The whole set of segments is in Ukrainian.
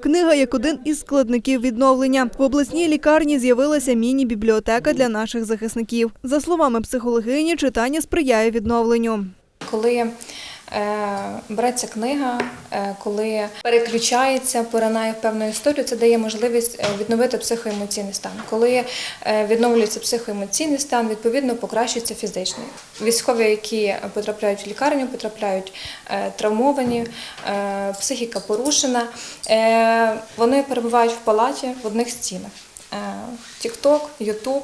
Книга як один із складників відновлення. В обласній лікарні з'явилася міні-бібліотека для наших захисників. За словами психологині, читання сприяє відновленню. Коли береться книга, е, коли переключається, поринає в певну історію, це дає можливість е, відновити психоемоційний стан. Коли е, відновлюється психоемоційний стан, відповідно покращується фізичний. Військові, які потрапляють в лікарню, потрапляють е, травмовані, е, психіка порушена, е, вони перебувають в палаті в одних стінах. Тікток, Ютуб.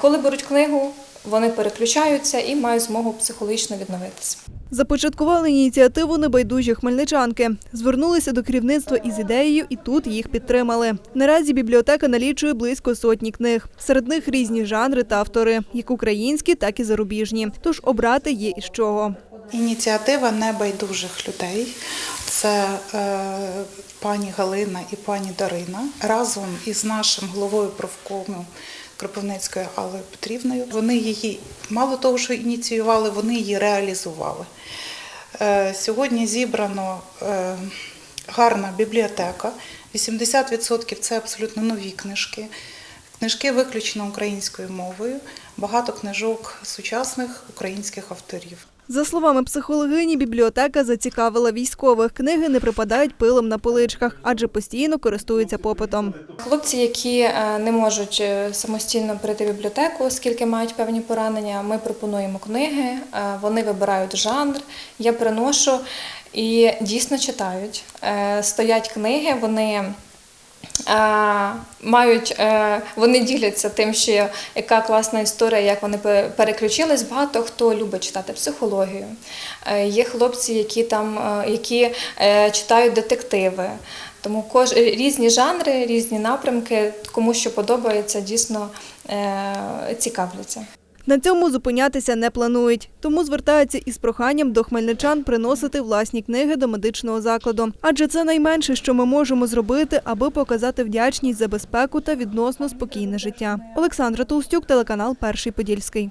Коли беруть книгу, вони переключаються і мають змогу психологічно відновитися. Започаткували ініціативу небайдужі хмельничанки. Звернулися до керівництва із ідеєю, і тут їх підтримали. Наразі бібліотека налічує близько сотні книг. Серед них різні жанри та автори, як українські, так і зарубіжні. Тож обрати є із чого. Ініціатива небайдужих людей. Це е, пані Галина і пані Дарина разом із нашим головою профкому Кропивницькою Аллою Петрівною. Вони її мало того, що ініціювали, вони її реалізували. Е, сьогодні зібрано е, гарна бібліотека. 80% це абсолютно нові книжки. Книжки виключно українською мовою, багато книжок сучасних українських авторів. За словами психологині, бібліотека зацікавила військових. Книги не припадають пилом на поличках, адже постійно користуються попитом. Хлопці, які е, не можуть е, самостійно прийти в бібліотеку, оскільки мають певні поранення, ми пропонуємо книги, е, вони вибирають жанр, я приношу і дійсно читають. Стоять книги, вони. Е, Мають е, вони діляться тим, що яка класна історія, як вони переключились. Багато хто любить читати психологію. Е, Є хлопці, які там які читають детективи. Тому кож різні жанри, різні напрямки, кому що подобається, дійсно цікавляться. На цьому зупинятися не планують, тому звертаються із проханням до хмельничан приносити власні книги до медичного закладу. Адже це найменше, що ми можемо зробити, аби показати вдячність за безпеку та відносно спокійне життя. Олександра Толстюк, телеканал Перший Подільський.